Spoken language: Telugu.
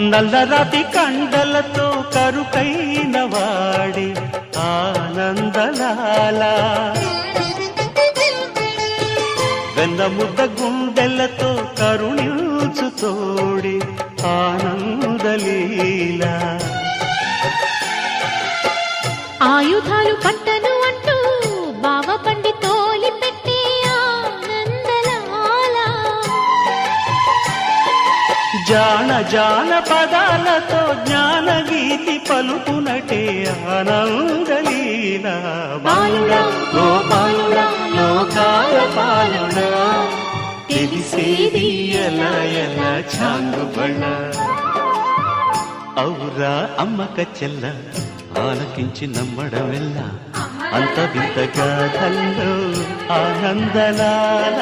నల్లరాతి కండలతో కరుకైన వాడి ఆనందలాల. వెన్నముద్ద గుండెలతో కరుణించు తోడి ఆనందలీల. ఆయుధాలు పట్టను అంటూ జాన జాన పదాలతో జ్ఞాన గీతి పలుకునటే ఆనందలీల. బాలుడా గోపాలుడా లోకాల పాలుడా. తెలిసేది ఎలా ఎలా? చాంగుబళ్ళ ఔరా అమ్మక చెల్ల ఆలకించి నమ్మడమెల్ల. అంత వింత గాథల్లో ఆనందలాల.